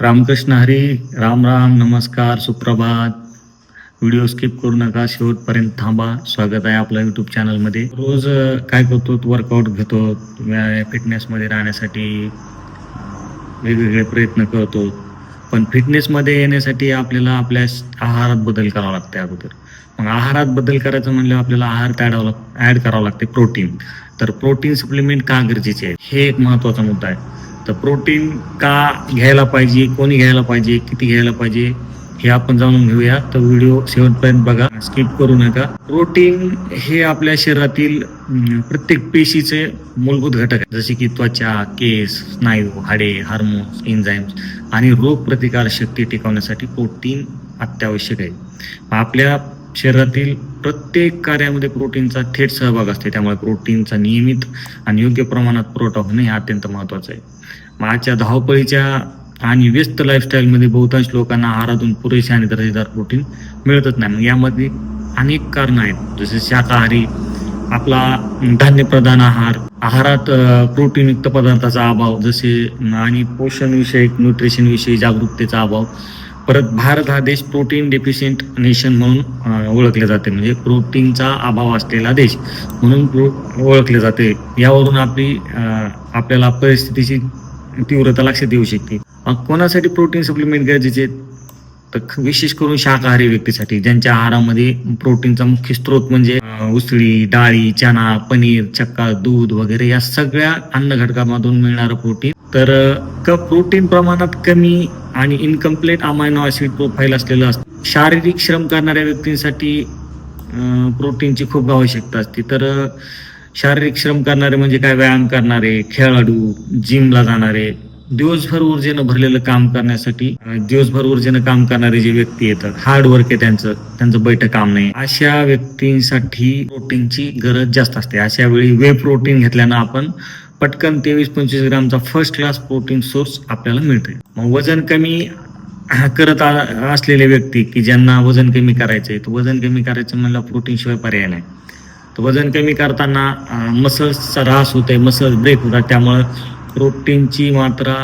रामकृष्ण हरी राम राम नमस्कार सुप्रभात. Video skip करू नका शेवटपर्यंत थांबा. स्वागत आहे आपल्या यूट्यूब चॅनलमध्ये रोज काय करतो वर्कआउट घेतो फिटनेसमध्ये राहण्यासाठी वेगवेगळे प्रयत्न करतो. पण फिटनेसमध्ये येण्यासाठी आपल्याला आपल्या आहारात बदल करावा लागते अगोदर. मग आहारात बदल करायचं म्हणल्यावर आपल्याला आहार ॲड ॲड करावं लागते प्रोटीन. तर प्रोटीन सप्लिमेंट का गरजेचे आहे? हे एक महत्त्वाचा मुद्दा आहे. तर प्रोटीन का घ्यायला पाहिजे कोणी घ्यायला पाहिजे किती घ्यायला पाहिजे हे आपण जाणून घेऊया. तर व्हिडिओ शेवटपर्यंत बघा स्किप करू नका. प्रोटीन हे आपल्या शरीरातील प्रत्येक पेशीचे मूलभूत घटक आहेत. जसे की त्वचा केस स्नायू हाडे हार्मोन्स एन्झाईम्स आणि रोग प्रतिकार शक्ती टिकवण्यासाठी प्रोटीन अत्यावश्यक आहे. आपल्या शरीरातील प्रत्येक कार्यामध्ये प्रोटीनचा थेट सहभाग असते. त्यामुळे प्रोटीनचा नियमित आणि योग्य प्रमाणात पुरवठा होणे हे अत्यंत महत्त्वाचं आहे. मग आजच्या धावपळीच्या आणि व्यस्त लाईफस्टाईलमध्ये बहुतांश लोकांना आहारातून पुरेसे आणि दर्जेदार प्रोटीन मिळतच नाही. मग यामध्ये अनेक कारणं आहेत. जसे शाकाहारी आपला धान्यप्रधान आहार आहारात प्रोटीनयुक्त पदार्थाचा अभाव जसे आणि पोषणविषयक न्यूट्रिशनविषयी जागरूकतेचा अभाव परत भारत हा देश प्रोटीन डेफिशियंट नेशन म्हणून ओळखले जाते. म्हणजे प्रोटीनचा अभाव असलेला देश म्हणून ओळखले जाते. यावरून आपली आपल्याला परिस्थितीची तीव्रता लक्षात येऊ शकते. कोणासाठी प्रोटीन सप्लिमेंट गरजेचे तर विशेष करून शाकाहारी व्यक्तीसाठी ज्यांच्या आहारामध्ये प्रोटीनचा मुख्य स्रोत म्हणजे उसळी डाळी चना पनीर चक्का दूध वगैरे या सगळ्या अन्न घटकामधून मिळणारं प्रोटीन तर क प्रोटीन प्रमाणात कमी आणि इनकम्प्लीट अमायनो ऍसिड प्रोफाईल असलेलं असतं. शारीरिक श्रम करणाऱ्या व्यक्तींसाठी प्रोटीनची खूप आवश्यकता असते. तर शारीरिक श्रम करणारे म्हणजे काय? व्यायाम करणारे खेळाडू जिमला जाणारे दिवसभर ऊर्जेनं भरलेलं काम करण्यासाठी दिवसभर ऊर्जेनं काम करणारे जे व्यक्ती येतात हार्ड वर्क आहे त्यांचं त्यांचं बैठक काम नाही. अशा व्यक्तींसाठी प्रोटीनची गरज जास्त असते. अशा वेळी वे प्रोटीन घेतल्यानं आपण पटकन तेवीस पंचवीस ग्रामचा फर्स्ट क्लास प्रोटीन सोर्स आपल्याला मिळते मग वजन कमी करत आ- असलेले व्यक्ती की ज्यांना वजन कमी करायचं आहे तर वजन कमी करायचं म्हणलं प्रोटीन शिवाय पर्याय नाही. तर वजन कमी करताना मसल्सचा ऱ्हास होते मसल्स ब्रेक होतात त्यामुळं प्रोटीनची मात्रा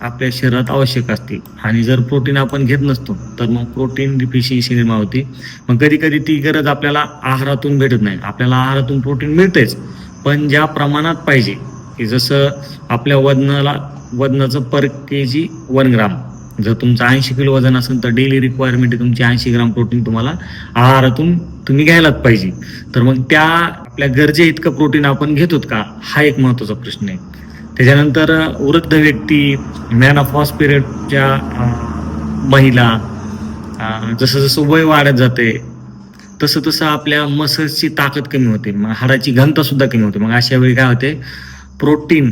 आपल्या शरीरात आवश्यक असते. आणि जर प्रोटीन आपण घेत नसतो तर मग प्रोटीन डिफिशियन्सी निर्माण होते. मग कधी कधी ती गरज आपल्याला आहारातून भेटत नाही. आपल्याला आहारातून प्रोटीन मिळतेच पण ज्या प्रमाणात पाहिजे की जसं आपल्या वजनाला वजनाचं पर के जी वन ग्राम जर तुमचं ऐंशी किलो वजन असेल तर डेली रिक्वायरमेंट आहे तुमची ऐंशी ग्राम प्रोटीन तुम्हाला आहारातून तुम्ही घ्यायलाच पाहिजे. तर मग त्या आपल्या गरजे इतकं प्रोटीन आपण घेतोत का? हा एक महत्त्वाचा प्रश्न आहे. त्याच्यानंतर वृद्ध व्यक्ती मॅन ऑफ हॉस पिरियडच्या महिला जसं जसं वय वाढत जाते तसं तसं आपल्या मसल्सची ताकद कमी होते. मग हाडाची घनता सुद्धा कमी होते. मग अशा वेळी काय होते? प्रोटीन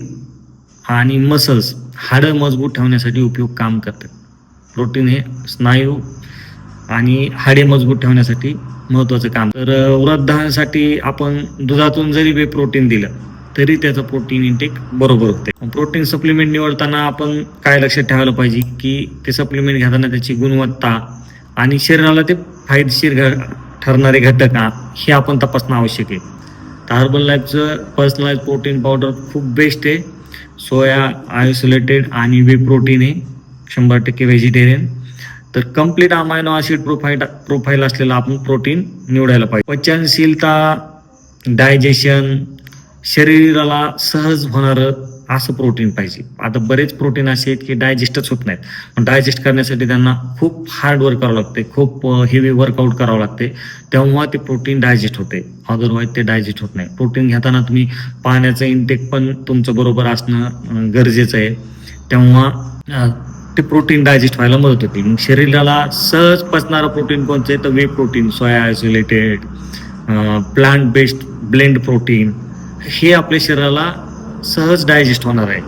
आणि मसल्स हाडं मजबूत ठेवण्यासाठी उपयोग काम करतात. प्रोटीन हे स्नायू आणि हाडे मजबूत ठेवण्यासाठी महत्त्वाचं काम. तर वृद्धांसाठी आपण दुधातून जरी वे प्रोटीन दिलं तरी त्याचं प्रोटीन इंटेक बरोबर होते. प्रोटीन सप्लिमेंट निवडताना आपण काय लक्षात ठेवायला पाहिजे की ते सप्लिमेंट घेताना त्याची गुणवत्ता आणि शरीराला ते फायदेशीर घ ठरणारे घटक हे आपण तपासणं आवश्यक आहे. तर हर्बल लाईफचं पर्सनलाइज प्रोटीन पावडर खूप बेस्ट आहे. सोया आयसोलेटेड आणि वे प्रोटीन आहे. शंभर टक्के व्हेजिटेरियन तर complete amino acid profile profile असलेलं आपण प्रोटीन निवडायला पाहिजे. पचनशीलता डायजेशन शरीराला सहज होणारं असं प्रोटीन पाहिजे. आता बरेच प्रोटीन असे आहेत की डायजेस्टच होत नाहीत. पण डायजेस्ट करण्यासाठी त्यांना खूप हार्ड वर्क करावं लागते. खूप हेवी वर्कआउट करावं लागते. तेव्हा ते प्रोटीन डायजेस्ट होते. अदरवाईज ते डायजेस्ट होत नाही. प्रोटीन घेताना तुम्ही पाण्याचं इंटेक पण तुमचं बरोबर असणं गरजेचं आहे. तेव्हा ते प्रोटीन डायजेस्ट व्हायला मदत होते. मग शरीराला सहज पचणारं प्रोटीन कोणतं आहे? तर whey protein soya isolated plant based blend protein हे आपल्या शरीराला सहज डायजेस्ट होणार आहे.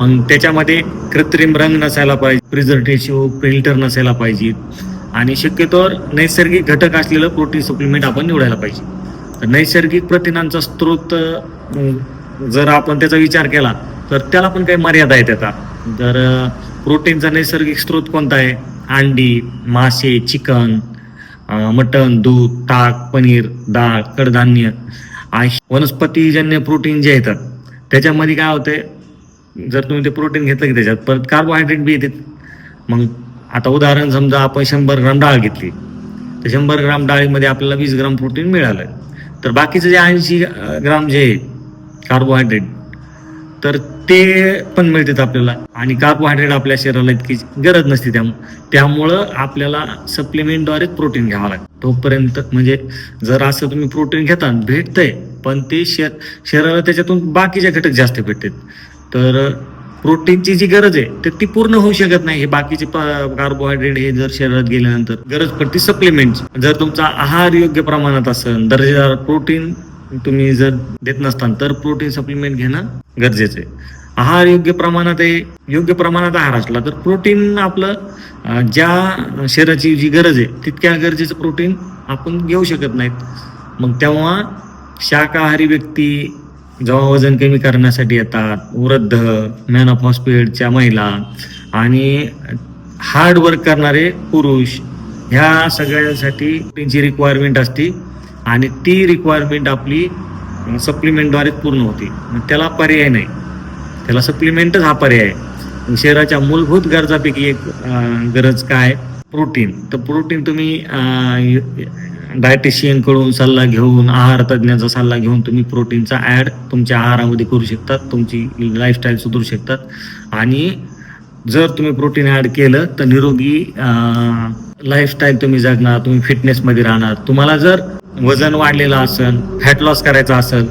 मग त्याच्यामध्ये कृत्रिम रंग नसायला पाहिजे प्रिझर्वेटिव्ह फिल्टर नसायला पाहिजे. आणि शक्यतोवर नैसर्गिक घटक असलेलं प्रोटीन सप्लिमेंट आपण निवडायला पाहिजे. तर नैसर्गिक प्रथिनांचा स्रोत जर आपण त्याचा विचार केला तर त्याला पण काही मर्यादा आहेत आता. तर प्रोटीनचा नैसर्गिक स्रोत कोणता आहे? अंडी मासे चिकन मटन मटण दूध ताक पनीर डाळ कडधान्य. वनस्पतीजन्य प्रोटीन जे येतात त्याच्यामध्ये काय होते जर तुम्ही ते प्रोटीन घेतलं की त्याच्यात परत कार्बोहायड्रेट बी येते. मग आता उदाहरण समजा आपण शंभर ग्राम डाळ घेतली. तर शंभर ग्राम डाळीमध्ये आपल्याला वीस ग्राम प्रोटीन मिळालं. तर बाकीचं जे ऐंशी ग्राम जे कार्बोहायड्रेट तर ते पण मिळतात आपल्याला. आणि कार्बोहायड्रेट आपल्या शरीराला इतकी गरज नसते त्यामुळं त्यामुळं आपल्याला सप्लिमेंटद्वारेच प्रोटीन घ्यावं लागतं. तोपर्यंत म्हणजे जर असं तुम्ही प्रोटीन घेता भेटतंय पण ते शर शरीराला त्याच्यातून बाकीचे घटक जास्त भेटतात. तर प्रोटीनची जी गरज आहे तर ती पूर्ण होऊ शकत नाही. हे बाकीचे कार्बोहायड्रेट हे जर शरीरात गेल्यानंतर गरज पडते सप्लिमेंट जर तुमचा आहार योग्य प्रमाणात असेल दर्जेदार प्रोटीन तुम्ही जर देत नसताल तर प्रोटीन सप्लिमेंट घेणं गरजेचं आहे. आहार योग्य प्रमाणात आहे योग्य प्रमाणात आहार असला तर प्रोटीन आपलं ज्या शरीराची जी गरज आहे तितक्या गरजेचं प्रोटीन आपण घेऊ शकत नाहीत. मग तेव्हा शाकाहारी व्यक्ती जेव्हा वजन कमी करण्यासाठी येतात वृद्ध मॅन ऑफ हॉस्पिटलच्या महिला आणि हार्ड वर्क करणारे पुरुष ह्या सगळ्यांसाठी त्यांची रिक्वायरमेंट असते आणि ती रिक्वायरमेंट आपली सप्लिमेंटद्वारे पूर्ण होते. मग त्याला पर्याय नाही. त्याला सप्लिमेंटच हा पर्याय आहे. शरीराच्या मूलभूत गरजापैकी एक गरज काय? प्रोटीन तर प्रोटीन तुम्ही डायटिशियनकडून सल्ला घेऊन आहार तज्ज्ञाचा सल्ला घेऊन तुम्ही प्रोटीनचा ऍड तुमच्या आहारामध्ये करू शकतात तुमची लाईफस्टाईल सुधारू शकतात. आणि जर तुम्ही प्रोटीन ऍड केलं तर निरोगी लाईफस्टाईल तुम्ही जगणार तुम्ही फिटनेसमध्ये राहणार. तुम्हाला जर वजन वाढलेलं असेल फॅट लॉस करायचा असेल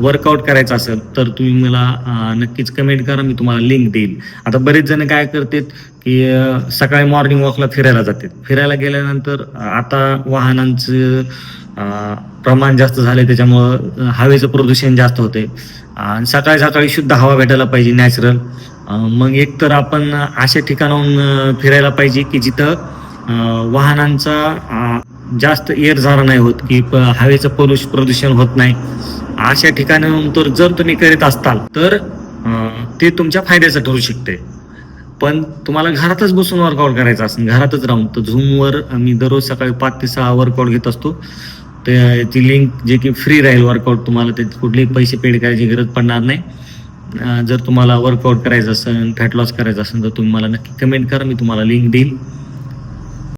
वर्कआउट करायचं असेल तर तुम्ही मला नक्कीच कमेंट करा मी तुम्हाला लिंक देईल. आता बरेच जण काय करतात की सकाळी मॉर्निंग वॉकला फिरायला जातात. फिरायला गेल्यानंतर आता वाहनांचं प्रमाण जास्त झाले त्याच्यामुळं हवेचं प्रदूषण जास्त होते आणि सकाळी सकाळी शुद्ध हवा भेटायला पाहिजे नॅचरल मग एक तर आपण अशा ठिकाणाहून फिरायला पाहिजे की जिथं वाहनांचा जास्त एअर झाला नाही होत की प- हवेचं पोल्युशन प्रदूषण होत नाही. अशा ठिकाणाहून तर जर तुम्ही करीत असताल तर ते तुमच्या फायद्याचं ठरू शकते. पण तुम्हाला घरातच बसून वर्कआउट करायचं असेल घरातच राहून तर झूमवर मी दररोज सकाळी पाच ते सहा वर्कआउट घेत असतो. त्याची लिंक जे की फ्री राहील वर्कआउट तुम्हाला ते कुठलेही पैसे पेड करायची गरज पडणार नाही. जर तुम्हाला वर्कआउट करायचं असेल फॅट लॉस करायचं असेल तर तुम्ही मला नक्की कमेंट करा मी तुम्हाला लिंक देईल.